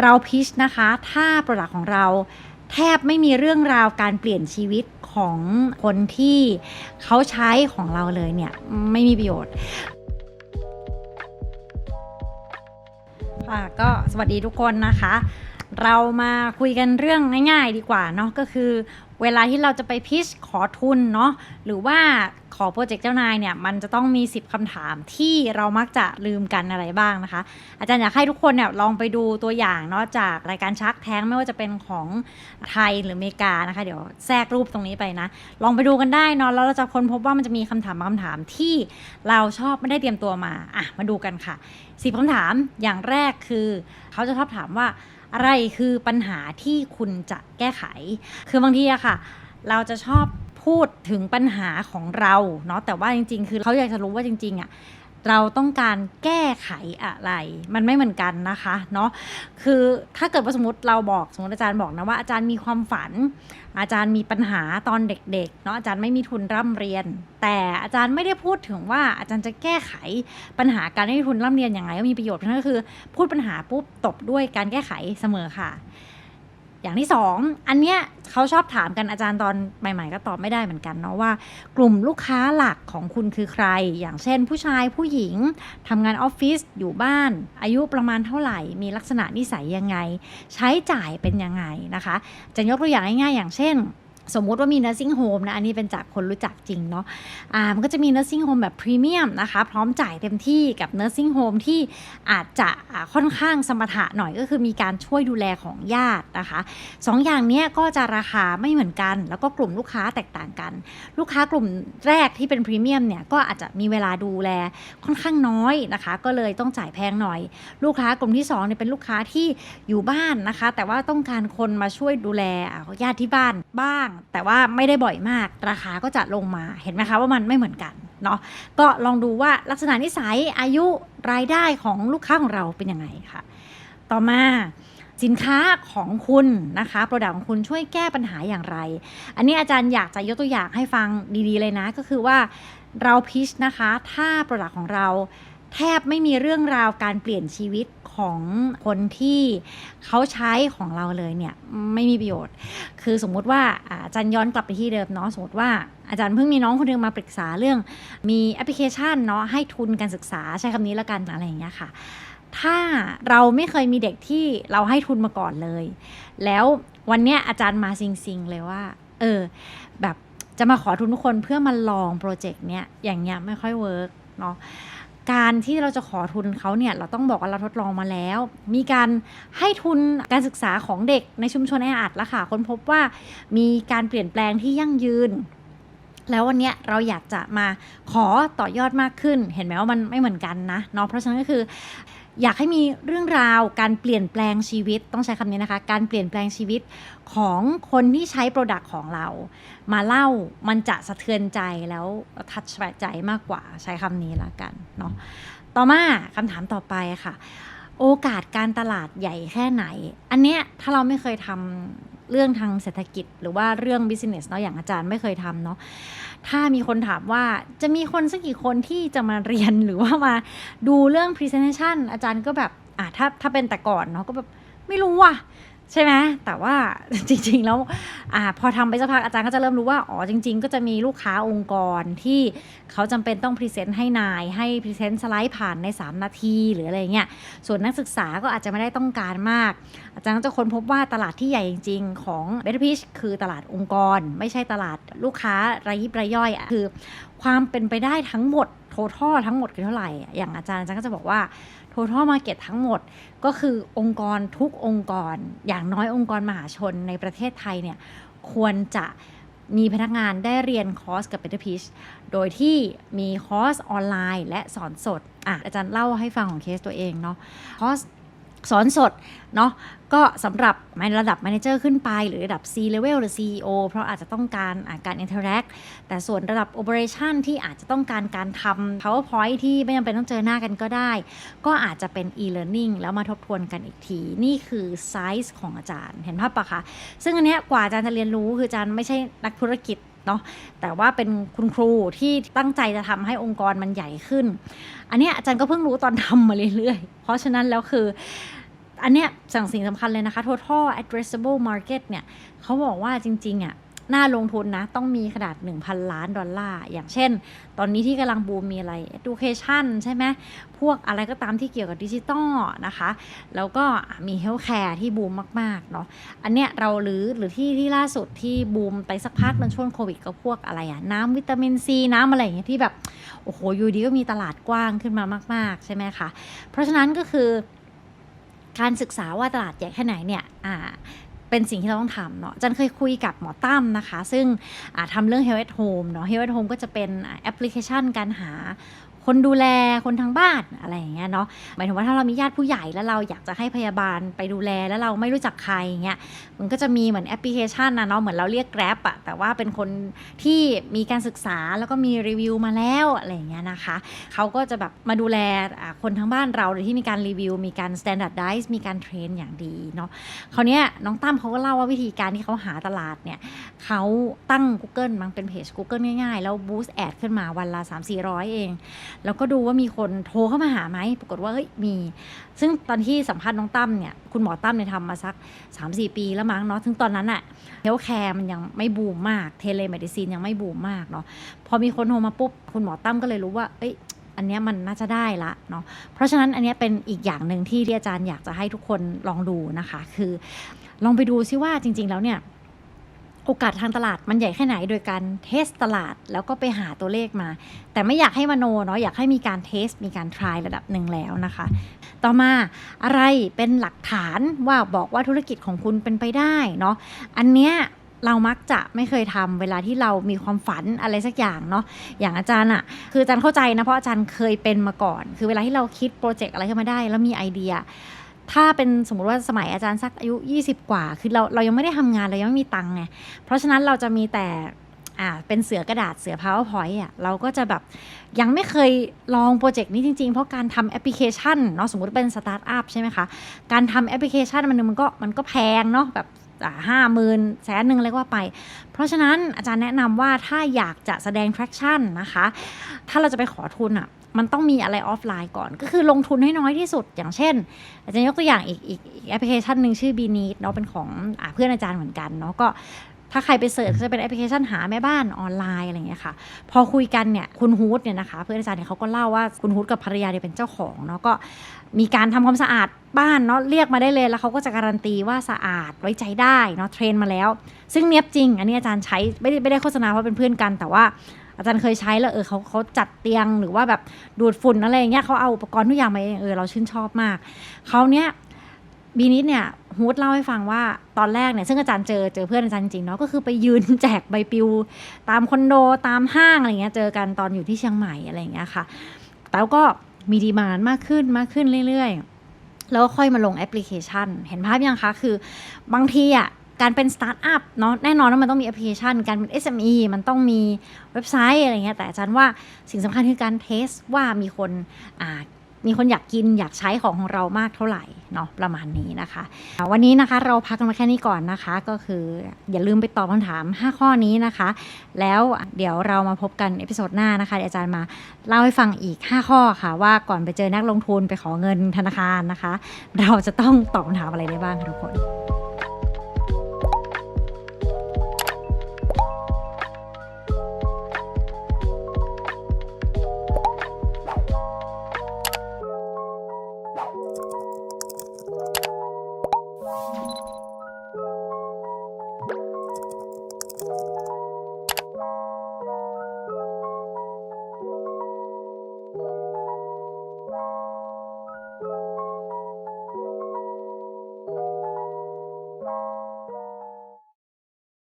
เราพิชนะคะ ถ้าโปรดักของเราแทบไม่มีเรื่องราวการเปลี่ยนชีวิตของคนที่เขาใช้ของเราเลยเนี่ย ไม่มีประโยชน์ค่ะก็สวัสดีทุกคนนะคะ เรามาคุยกันเรื่องง่าย ๆ ดีกว่าเนาะก็คือ เวลาที่เราจะไปพิชขอทุนเนาะหรือว่าขอโปรเจกต์เจ้านายเนี่ยมันจะต้องมี 10คำถามที่เรามักจะลืมกันอะไรบ้างนะคะ อาจารย์อยากให้ทุกคนเนี่ยลองไปดูตัวอย่างเนาะจากรายการชักแท้งไม่ว่าจะเป็นของไทยหรืออเมริกานะคะ เดี๋ยวแทรกรูปตรงนี้ไปนะ ลองไปดูกันได้เนาะแล้วเราจะค้นพบว่ามันจะมีคำถามบางคำถามที่เราชอบไม่ได้เตรียมตัวมาอะมาดูกันค่ะสิบคำถามอย่างแรกคือ เขาจะชอบถามว่า อะไรคือปัญหาที่คุณจะแก้ไข คือบางทีอะค่ะ เราจะชอบพูดถึงปัญหาของเราเนาะแต่ว่าจริง ๆ คือเขาอยากจะรู้ว่าจริงๆอะ เราต้องการแก้ไขอะไร มันไม่เหมือนกันนะคะเนาะคือถ้าเกิดว่าสมมติเราบอกสมมติอาจารย์บอกนะว่าอาจารย์มีความฝัน อาจารย์มีปัญหาตอนเด็กๆเนาะอาจารย์ไม่มีทุนร่ำเรียน แต่อาจารย์ไม่ได้พูดถึงว่าอาจารย์จะแก้ไขปัญหาการไม่มีทุนร่ำเรียนอย่างไรก็มีประโยชน์เพราะนั่นก็คือ พูดปัญหาปุ๊บตบด้วยการแก้ไขเสมอค่ะ อย่างที่สองอันเนี้ยเขาชอบถามกันอาจารย์ตอนใหม่ ๆ ก็ตอบไม่ได้เหมือนกันเนาะว่า กลุ่มลูกค้าหลักของคุณคือใคร อย่างเช่น ผู้ชายผู้หญิงทำงานออฟฟิศอยู่บ้าน อายุประมาณเท่าไหร่ มีลักษณะนิสัยยังไง ใช้จ่ายเป็นยังไงนะคะ จะยกตัวอย่างง่ายๆอย่างเช่น สมมุติว่ามี nursing home นะ อันนี้เป็นจากคนรู้จักจริงเนาะอ่ามันก็จะมี nursing home แบบพรีเมียมนะคะ พร้อมจ่ายเต็มที่กับ nursing home ที่อาจจะค่อนข้างสมถะหน่อยก็คือมีการช่วยดูแลของญาตินะคะสองอย่างนี้ก็จะราคาไม่เหมือนกัน แล้วก็กลุ่มลูกค้าแตกต่างกัน ลูกค้ากลุ่มแรกที่เป็นพรีเมียมเนี่ยก็อาจจะมีเวลาดูแลค่อนข้างน้อยนะคะ ก็เลยต้องจ่ายแพงหน่อย ลูกค้ากลุ่มที่2เนี่ยเป็นลูกค้าที่อยู่บ้านนะคะ แต่ว่าต้องการคนมาช่วยดูแลญาติที่บ้านบ้างแต่ว่าไม่ได้บ่อยมาก ราคาก็จะลงมาเห็นไหมคะว่ามันไม่เหมือนกันเนาะก็ลองดูว่าลักษณะนิสัยอายุรายได้ของลูกค้าของเราเป็นยังไงค่ะ ต่อมาสินค้าของคุณนะคะโปรดักของคุณช่วยแก้ปัญหาอย่างไร อันนี้อาจารย์อยากจะยกตัวอย่างให้ฟังดีๆเลยนะ ก็คือว่าเราพิชนะคะ ถ้าโปรดักของเรา แทบไม่มีเรื่องราวการเปลี่ยนชีวิตของคนที่เขาใช้ของเราเลยเนี่ยไม่มีประโยชน์ คือสมมุติว่าอาจารย์ย้อนกลับไปที่เดิมเนาะสมมติว่าอาจารย์เพิ่งมีน้องคนหนึงมาปรึกษาเรื่อง มีแอปพลิเคชันเนาะให้ทุนการศึกษาใช้คำนี้ละกันอะไรอย่างเงี้ยค่ะ ถ้าเราไม่เคยมีเด็กที่เราให้ทุนมาก่อนเลย แล้ววันเนี้ยอาจารย์มาซิงๆเลยว่า เออ แบบจะมาขอทุนทุกคนเพื่อมาลองโปรเจกต์เนี้ยอย่างเงี้ยไม่ค่อยเวิร์กเนาะ การที่เราจะขอทุนเขาเนี่ยเราต้องบอกว่าเราทดลองมาแล้ว มีการให้ทุนการศึกษาของเด็กในชุมชนแออัดแล้วค่ะค้นพบว่ามีการเปลี่ยนแปลงที่ยั่งยืน แล้ววันนี้เราอยากจะมาขอต่อยอดมากขึ้น เห็นไหมว่ามันไม่เหมือนกันนะเนาะเพราะฉะนั้นก็คือ อยากให้มีเรื่องราวการเปลี่ยนแปลงชีวิตต้องใช้คำนี้นะคะ การเปลี่ยนแปลงชีวิตของคนที่ใช้โปรดักต์ของเรา มาเล่ามันจะสะเทือนใจแล้วทัชใจมากกว่าใช้คำนี้ละกันเนาะต่อมาคำถามต่อไปค่ะ โอกาสการตลาดใหญ่แค่ไหน อันเนี้ยถ้าเราไม่เคยทำ เรื่องทางเศรษฐกิจ หรือว่าเรื่อง business เนาะอย่างอาจารย์ไม่เคยทำเนาะถ้ามีคนถามว่าจะมีคนสักกี่คนที่จะมาเรียนหรือว่ามาดูเรื่อง presentation อาจารย์ก็แบบอะถ้าถ้าเป็นแต่ก่อนเนาะก็แบบไม่รู้ว่ะ ใช่ไหมแต่ว่าจริงๆแล้วอพอทำไปสักพักอาจารย์ก็จะเริ่มรู้ว่าอ๋อจริง ๆ ก็จะมีลูกค้าองค์กรที่เขาจำเป็นต้องพรีเซนต์ให้นาย ให้พรีเซนต์สไลด์ผ่านใน 3 นาทีหรืออะไรเงี้ยส่วนนักศึกษาก็อาจจะไม่ได้ต้องการมาก อาจารย์ก็จะค้นพบว่าตลาดที่ใหญ่จริง ๆ ของ b e t t e r p i t c h คือตลาดองค์กร ไม่ใช่ตลาดลูกค้รายยิบรายย่อยอะคือความเป็นไปได้ทั้งหมด ทั้งหมดคือเท่าไหร่ อย่างอาจารย์อาจารย์ก็จะบอกว่า total market ทั้งหมดก็คือองค์กรทุกองค์กร อย่างน้อยองค์กรมหาชนในประเทศไทยเนี่ยควรจะมีพนักงานได้เรียนคอร์สกับ Better Pitch โดยที่มีคอร์สออนไลน์และสอนสดอะอาจารย์เล่าให้ฟังของเคสตัวเองเนาะคอร์ส สอนสดเนาะก็สำหรับในระดับ Manager ขึ้นไป หรือระดับ C level หรือ CEO เพราะอาจจะต้องการการ interact แต่ส่วนระดับ operation ที่อาจจะต้องการการทำ powerpoint ที่ไม่จำเป็นต้องเจอหน้ากันก็ได้ ก็อาจจะเป็น e-learning แล้วมาทบทวนกันอีกที นี่คือไซส์ของอาจารย์เห็นภาพปะคะ ซึ่งอันเนี้ยกว่าอาจารย์จะเรียนรู้คืออาจารย์ไม่ใช่นักธุรกิจ เนาะแต่ว่าเป็นคุณครูที่ตั้งใจจะทำให้องค์กรมันใหญ่ขึ้น อันเนี้ยอาจารย์ก็เพิ่งรู้ตอนทำมาเรื่อยๆ เพราะฉะนั้นแล้วคือ อันเนี้ยสั่งสิ่งสำคัญเลยนะคะ total addressable market เนี่ยเขาบอกว่าจริงๆอะ น่าลงทุนนะ ต้องมีขนาด 1,000 ล้านดอลลาร์ อย่างเช่น ตอนนี้ที่กำลังบูมมีอะไร education ใช่ไหม พวกอะไรก็ตามที่เกี่ยวกับดิจิตอลนะคะ แล้วก็มี healthcare ที่บูมมากๆเนาะ อันเนี้ยเราหรือหรือที่ที่ล่าสุดที่บูมไปสักพักมันช่วงโควิดก็พวกอะไรอะน้ำวิตามินซีน้ำอะไรอย่างเงี้ยที่แบบ โอ้โหอยู่ดีก็มีตลาดกว้างขึ้นมามาก ๆ ใช่ไหมคะ เพราะฉะนั้นก็คือการศึกษาว่าตลาดใหญ่แค่ไหนเนี่ยอ่า เป็นสิ่งที่เราต้องทำเนาะจันเคยคุยกับหมอตั้มนะคะ ซึ่งทำเรื่อง Health at Home เนาะ Health at Home ก็จะเป็นแอปพลิเคชันการหา คนดูแลคนทางบ้านอะไรอย่างเงี้ยเนาะหมายถึงว่าถ้าเรามีญาติผู้ใหญ่แล้วเราอยากจะให้พยาบาลไปดูแลแล้วเราไม่รู้จักใครอย่างเงี้ยมันก็จะมีเหมือนแอปพลิเคชันนะเนาะเหมือนเราเรียก Grab อะแต่ว่าเป็นคนที่มีการศึกษาแล้วก็มีรีวิวมาแล้วอะไรอย่างเงี้ยนะคะเขาก็จะแบบมาดูแลคนทั้งบ้านเราโดยที่มีการรีวิว มีการ standardize มีการเทรนอย่างดีเนาะคราวเนี้ยน้องตั้มเขาก็เล่าว่าวิธีการที่เขาหาตลาดเนี่ยเขาตั้ง Google มั้งเป็นเพจ Google ง่ายๆ แล้ว boost ad ขึ้นมาวันละ 3-400 เองแล้วก็ดูว่ามีคนโทรเข้ามาหาไหมปรากฏว่าเฮ้ยมี ซึ่งตอนที่สัมภาษณ์น้องตั้มเนี่ยคุณหมอตั้มเนี่ยทำมาสัก 3-4 ปีแล้วมั้งเนาะซึ่งตอนนั้นอะเฮลท์แคร์มันยังไม่บูมมากเทเลเมดิซีนยังไม่บูมมากเนาะพอมีคนโทรมาปุ๊บคุณหมอตั้มก็เลยรู้ว่าเอ้ยอันนี้มันน่าจะได้ละเนาะ เพราะฉะนั้นอันนี้เป็นอีกอย่างหนึ่งที่ที่อาจารย์อยากจะให้ทุกคนลองดูนะคะ คือลองไปดูซิว่าจริง ๆ แล้วเนี่ย โอกาสทางตลาดมันใหญ่แค่ไหนโดยการเทสตลาดแล้วก็ไปหาตัวเลขมา แต่ไม่อยากให้มโนเนาะอยากให้มีการเทสมีการทรายระดับหนึ่งแล้วนะคะ ต่อมาอะไรเป็นหลักฐานว่าบอกว่าธุรกิจของคุณเป็นไปได้เนาะอันเนี้ยเรามักจะไม่เคยทำเวลาที่เรามีความฝันอะไรสักอย่างเนาะอย่างอาจารย์อะคืออาจารย์เข้าใจนะเพราะอาจารย์เคยเป็นมาก่อน คือเวลาที่เราคิดโปรเจกต์อะไรขึ้นมาได้ แล้วมีไอเดีย ถ้าเป็นสมมุติว่าสมัยอาจารย์สักอายุ 20 กว่า คือเราเรายังไม่ได้ทำงาน เรายังไม่มีตังค์ไง เพราะฉะนั้นเราจะมีแต่อ่าเป็นเสือกระดาษเสือ powerpoint อะเราก็จะแบบยังไม่เคยลองโปรเจกต์นี้จริง ๆ เพราะการทำแอปพลิเคชันเนาะสมมติเป็นสตาร์ทอัพใช่ไหมคะ การทำแอปพลิเคชันมันมันก็มันก็แพงเนาะแบบห้าหมื่นแสนหนึ่งอะไรก็ว่าไป เพราะฉะนั้นอาจารย์แนะนำว่าถ้าอยากจะแสดง traction นะคะ ถ้าเราจะไปขอทุนอะ มันต้องมีอะไรออฟไลน์ก่อน ก็คือลงทุนให้น้อยที่สุด อย่างเช่น อาจารย์ยกตัวอย่างอีกอีกแอปพลิเคชันหนึ่งชื่อ b ีนีเนาะเป็นของอเพื่อนอาจารย์เหมือนกันเนาะก็ถ้าใครไปเสิร์ชจะเป็นแอปพลิเคชันหาแม่บ้านออนไลน์อะไรอย่างเงี้ยค่ะ พอคุยกันเนี่ยคุณฮูดเนี่ยนะคะ เพื่อนอาจารย์เนี่ยเขาก็เล่าว่าคุณฮูดกับภรรยาเนี่ยเป็นเจ้าของเนาะก็มีการทำความสะอาดบ้านเนาะเรียกมาได้เลยแล้วเขาก็จะการันตีว่าสะอาดไว้ใจได้เนาะเทรนมาแล้ว ซึ่งเนี้ยบจริง อันนี้อาจารย์ใช้ไม่ได้ไม่ได้โฆษณาเพราะเป็นเพื่อนกัน แต่ว่า อาจารย์เคยใช้แล้วเออเขาเขาจัดเตียงหรือว่าแบบดูดฝุ่นอะไรอย่างเงี้ยเขาเอาอุปกรณ์ทุกอย่างมาเองเออเราชื่นชอบมากเขาเนี้ยบีนิดเนี่ยฮูดเล่าให้ฟังว่าตอนแรกเนี่ยซึ่งอาจารย์เจอเจอเพื่อนอาจารย์จริงๆเนาะก็คือไปยืนแจกใบปลิว ตามคอนโดตามห้างอะไรเงี้ยเจอกันตอนอยู่ที่เชียงใหม่อะไรเงี้ยค่ะ แล้วก็มีดีมานมากขึ้นมากขึ้นเรื่อยๆ แล้วก็ค่อยมาลงแอปพลิเคชัน เห็นภาพยังคะ คือบางทีอะ การเป็นสตาร์ทอัพเนาะแน่นอนว่ามันต้องมีแอปพลิเคชัน การเป็น SME มันต้องมีเว็บไซต์อะไรเงี้ยแต่อาจารย์ว่าสิ่งสำคัญคือการเทสว่ามีคนอ่ามีคนอยากกินอยากใช้ของของเรามากเท่าไหร่เนาะประมาณนี้นะคะ วันนี้นะคะเราพักกันมาแค่นี้ก่อนนะคะ ก็คืออย่าลืมไปตอบคำถาม 5 ข้อนี้นะคะ แล้วเดี๋ยวเรามาพบกันเอพิโซดหน้านะคะอาจารย์มาเล่าให้ฟังอีก 5 ข้อค่ะ ว่าก่อนไปเจอนักลงทุนไปขอเงินธนาคารนะคะ เราจะต้องตอบคำถามอะไรได้บ้างทุกคน